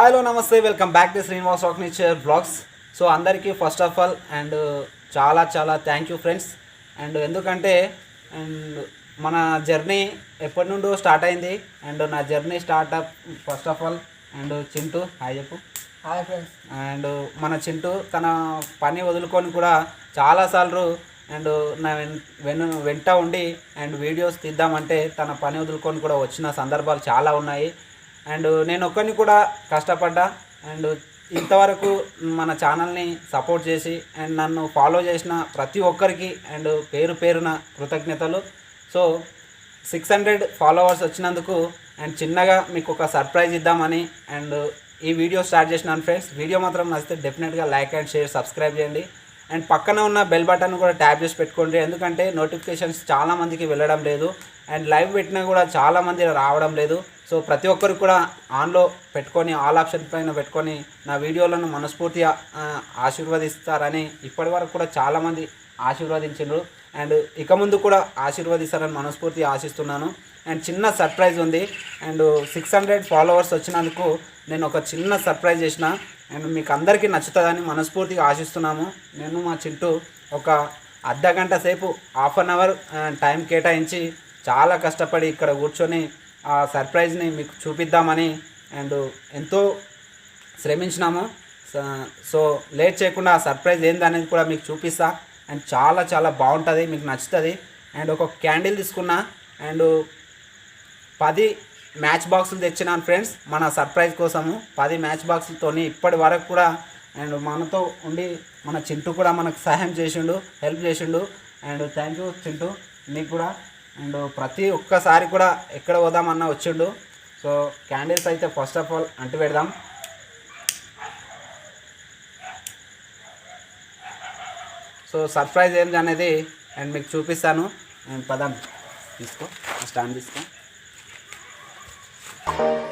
Hello నమస్తే welcome back to Srinivas rock nature blogs. So అందరికీ first of all and చాలా చాలా thank you friends and ఎందుకంటే and మన జర్నీ ఎప్పటి నుండో స్టార్ట్ అయింది. అండ్ నా journey start up first of all and Chintu hi చెప్పు. హాయ్ ఫ్రెండ్స్ అండ్ మన చింటూ తన పని వదులుకొని కూడా చాలాసార్లు అండ్ నా వెను వెంట ఉండి అండ్ వీడియోస్ తీద్దామంటే తన పని వదులుకొని కూడా వచ్చిన సందర్భాలు చాలా ఉన్నాయి. అండ్ నేను ఒక్కరిని కూడా కష్టపడ్డా. అండ్ ఇంతవరకు మన ఛానల్ని సపోర్ట్ చేసి అండ్ నన్ను ఫాలో చేసిన ప్రతి ఒక్కరికి అండ్ పేరు పేరున కృతజ్ఞతలు. సో సిక్స్ హండ్రెడ్ ఫాలోవర్స్ వచ్చినందుకు అండ్ చిన్నగా మీకు ఒక సర్ప్రైజ్ ఇద్దామని అండ్ ఈ వీడియో స్టార్ట్ చేసినాను ఫ్రెండ్స్. వీడియో మాత్రం నచ్చితే డెఫినెట్గా లైక్ అండ్ షేర్ సబ్స్క్రైబ్ చేయండి. అండ్ పక్కన ఉన్న బెల్ బటన్ కూడా ట్యాప్ చేసి పెట్టుకోండి. ఎందుకంటే నోటిఫికేషన్స్ చాలా మందికి వెళ్ళడం లేదు. అండ్ లైవ్ పెట్టినా కూడా చాలా మంది రావడం లేదు. సో ప్రతి ఒక్కరు కూడా ఆన్లో పెట్టుకొని ఆల్ ఆప్షన్ పైన పెట్టుకొని నా వీడియోలను మనస్ఫూర్తిగా ఆశీర్వదిస్తారని ఇప్పటి వరకు కూడా చాలామంది ఆశీర్వదించారు అండ్ ఇక ముందు కూడా ఆశీర్వదిస్తారని మనస్ఫూర్తిగా ఆశిస్తున్నాను. అండ్ చిన్న సర్ప్రైజ్ ఉంది. అండ్ సిక్స్ హండ్రెడ్ ఫాలోవర్స్ వచ్చినందుకు నేను ఒక చిన్న సర్ప్రైజ్ చేసిన. అండ్ మీకు అందరికీ నచ్చుతుందని మనస్ఫూర్తిగా ఆశిస్తున్నాము. నేను మా చింటూ ఒక అర్ధ గంట సేపు హాఫ్ అన్ అవర్ టైం కేటాయించి చాలా కష్టపడి ఇక్కడ కూర్చొని ఆ సర్ప్రైజ్ని మీకు చూపిద్దామని అండ్ ఎంతో శ్రమించినాము. సో లేట్ చేయకుండా ఆ సర్ప్రైజ్ ఏంది అనేది కూడా మీకు చూపిస్తా. అండ్ చాలా చాలా బాగుంటుంది మీకు నచ్చుతుంది. అండ్ ఒక క్యాండిల్ తీసుకున్నా. అండ్ పది మ్యాచ్ బాక్సులు తెచ్చినాను ఫ్రెండ్స్. మన సర్ప్రైజ్ కోసము పది మ్యాచ్ బాక్సులతో ఇప్పటి వరకు కూడా అండ్ మనతో ఉండి మన చింటూ కూడా మనకు సహాయం చేసిండు హెల్ప్ చేసిండు. అండ్ థ్యాంక్ యూ చింటూ నీకు కూడా. అండ్ ప్రతి ఒక్కసారి కూడా ఎక్కడ పోదామన్నా వచ్చిండు. సో క్యాండిల్స్ అయితే ఫస్ట్ ఆఫ్ ఆల్ అంటు పెడదాం. సో సర్ప్రైజ్ ఏంటి అనేది అండ్ మీకు చూపిస్తాను. అండ్ పదాం తీసుకో స్టాండ్ తీసుకో. thank you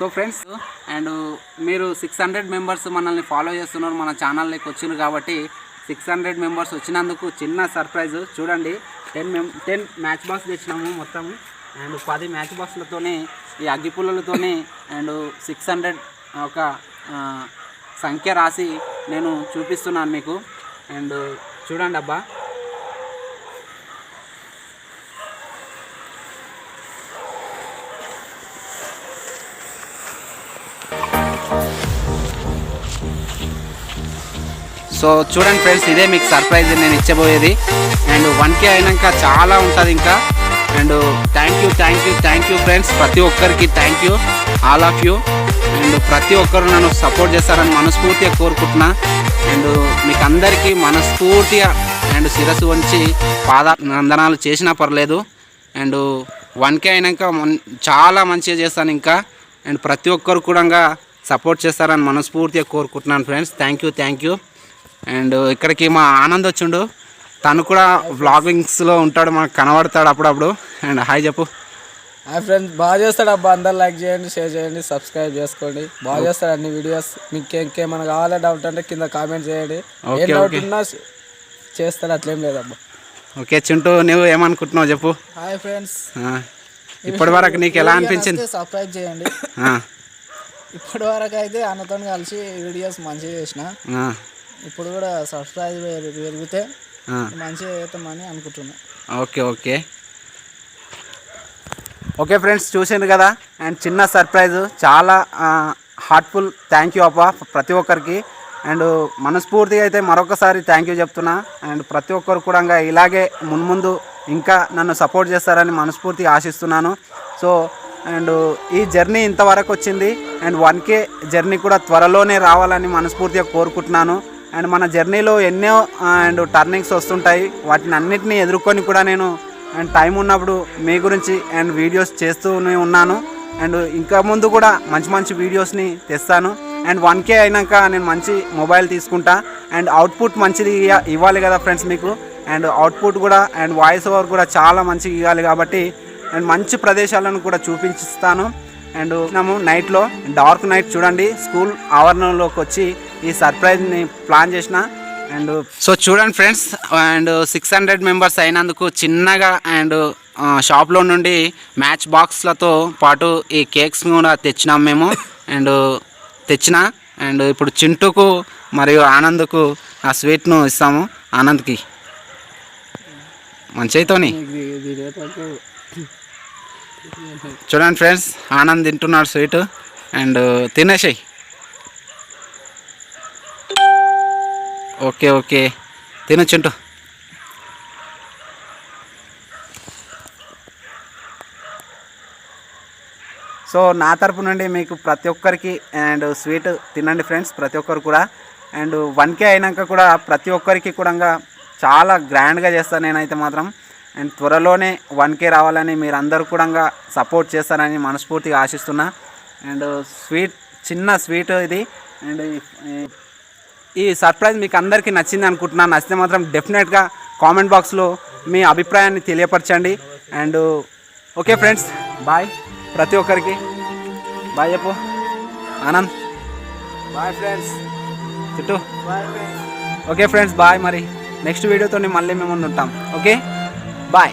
so friends and మీరు సిక్స్ హండ్రెడ్ మెంబర్స్ మనల్ని ఫాలో చేస్తున్నారు మన ఛానల్లోకి వచ్చినారు కాబట్టి సిక్స్ హండ్రెడ్ మెంబర్స్ వచ్చినందుకు చిన్న సర్ప్రైజ్ చూడండి టెన్ మెం టెన్ మ్యాచ్ బాక్స్ తెచ్చినాము మొత్తం. అండ్ పది మ్యాచ్ బాక్స్లతోనే ఈ అగ్గిపుల్లలతోనే అండ్ సిక్స్ హండ్రెడ్ ఒక సంఖ్య రాసి నేను చూపిస్తున్నాను మీకు. అండ్ చూడండి అబ్బా సో చూడండి ఫ్రెండ్స్ ఇదే మీకు సర్ప్రైజ్ నేను ఇచ్చబోయేది. అండ్ వన్ కే అయినాక చాలా ఉంటుంది ఇంకా. And thank you thank you thank you friends ప్రతి ఒక్కరికి thank you all of you and ప్రతి ఒక్కరు నన్ను సపోర్ట్ చేస్తారని మనస్ఫూర్తిగా కోరుకుంటున్నా. అండ్ మీకు అందరికీ మనస్ఫూర్తిగా అండ్ శిరస్సు వంచి పాద నందనాలు చేసినా పర్లేదు. అండ్ వన్ కే అయినాక చాలా మంచిగా చేస్తాను ఇంకా. అండ్ ప్రతి ఒక్కరు కూడా సపోర్ట్ చేస్తారని మనస్ఫూర్తిగా కోరుకుంటున్నాను friends thank you thank you and ఇక్కడికి మా ఆనంద్ వచ్చిండు. తను కూడా వ్లాగింగ్స్లో ఉంటాడు మనకు కనబడతాడు అప్పుడప్పుడు. అండ్ హాయ్ చెప్పు. హాయ్ ఫ్రెండ్స్ బాగా చేస్తాడు అబ్బా. అందరు లైక్ చేయండి షేర్ చేయండి సబ్స్క్రైబ్ చేసుకోండి. బాగా చేస్తాడు అన్ని వీడియోస్. మీకు ఇంకేమైనా కావాలా డౌట్ అంటే కింద కామెంట్ చేయండి. ఏ డౌట్. ఉన్నా చేస్తాడు అట్లేం లేదబ్బా. ఓకే చింటూ నువ్వు ఏమనుకుంటున్నావు చెప్పు. Hi friends. ఇప్పటి వరకు నీకు ఎలా అనిపించింది? సబ్స్క్రైబ్ చేయండి. ఇప్పటి వరకు అయితే అన్నతో కలిసి వీడియోస్ మంచిగా చేసిన. ఇప్పుడు కూడా సబ్స్క్రైబ్ పెరిగితే. మంచిగా చేస్తామని అనుకుంటున్నా. Okay okay. ఓకే ఫ్రెండ్స్ చూసాను కదా? అండ్ చిన్న సర్ప్రైజ్ చాలా హార్ట్ఫుల్ థ్యాంక్ యూ అప్ప ప్రతి ఒక్కరికి. అండ్ మనస్ఫూర్తిగా అయితే మరొకసారి థ్యాంక్ యూ చెప్తున్నా. అండ్ ప్రతి ఒక్కరు కూడా ఇంకా ఇలాగే మున్ముందు ఇంకా నన్ను సపోర్ట్ చేస్తారని మనస్ఫూర్తిగా ఆశిస్తున్నాను. సో అండ్ ఈ జర్నీ ఇంతవరకు వచ్చింది. అండ్ వన్ కే జర్నీ కూడా త్వరలోనే రావాలని మనస్ఫూర్తిగా కోరుకుంటున్నాను. అండ్ మన జర్నీలో ఎన్నో అండ్ టర్నింగ్స్ వస్తుంటాయి. వాటిని అన్నిటినీ ఎదుర్కొని కూడా నేను అండ్ టైం ఉన్నప్పుడు మీ గురించి అండ్ వీడియోస్ చేస్తూనే ఉన్నాను. అండ్ ఇంకా ముందు కూడా మంచి మంచి వీడియోస్ని తెస్తాను. అండ్ వన్ కే అయినాక నేను మంచి మొబైల్ తీసుకుంటా. అండ్ అవుట్పుట్ మంచిది ఇవ్వాలి కదా ఫ్రెండ్స్ మీకు. అండ్ అవుట్పుట్ కూడా అండ్ వాయిస్ ఓవర్ కూడా చాలా మంచిగా ఇవ్వాలి కాబట్టి అండ్ మంచి ప్రదేశాలను కూడా చూపించిస్తాను అండ్ మనము నైట్లో డార్క్ నైట్ చూడండి. స్కూల్ ఆవరణలోకి వచ్చి ఈ సర్ప్రైజ్ని ప్లాన్ చేసిన అండ్ సో చూడండి friends and six hundred members అయినందుకు చిన్నగా అండ్ షాప్లో నుండి మ్యాచ్ బాక్స్లతో పాటు ఈ కేక్స్ కూడా తెచ్చినాం మేము. అండ్ తెచ్చిన అండ్ ఇప్పుడు చింటుకు మరియు ఆనంద్కు ఆ స్వీట్ను ఇస్తాము ఆనంద్కి. మంచితోని చూడండి ఫ్రెండ్స్ ఆనంద్ తింటున్నాడు స్వీట్. అండ్ తినేసాయి. Okay okay. తిను సో నా తరపు నుండి మీకు ప్రతి ఒక్కరికి అండ్ స్వీట్ తినండి ఫ్రెండ్స్ ప్రతి ఒక్కరు కూడా. అండ్ వన్ కే అయినాక కూడా ప్రతి ఒక్కరికి కూడా చాలా గ్రాండ్గా చేస్తాను నేనైతే మాత్రం. అండ్ త్వరలోనే వన్ కే రావాలని మీరు అందరూ కూడా సపోర్ట్ చేస్తారని మనస్ఫూర్తిగా ఆశిస్తున్నా. అండ్ స్వీట్ చిన్న స్వీట్ ఇది. అండ్ ఈ- సర్ప్రైజ్ మీకు అందరికీ నచ్చింది అనుకుంటున్నాను నచ్చితే మాత్రం డెఫినెట్గా కామెంట్ బాక్స్లో మీ అభిప్రాయాన్ని తెలియపరచండి. అండ్ ఓకే ఫ్రెండ్స్ బాయ్ ప్రతి ఒక్కరికి బాయ్ చెప్పు. ఆనంద్. బాయ్ ఫ్రెండ్స్ చుట్టూ. ఓకే ఫ్రెండ్స్ బాయ్ మరి నెక్స్ట్ వీడియోతో మళ్ళీ మేము ముందు ఉంటాం ఓకే బాయ్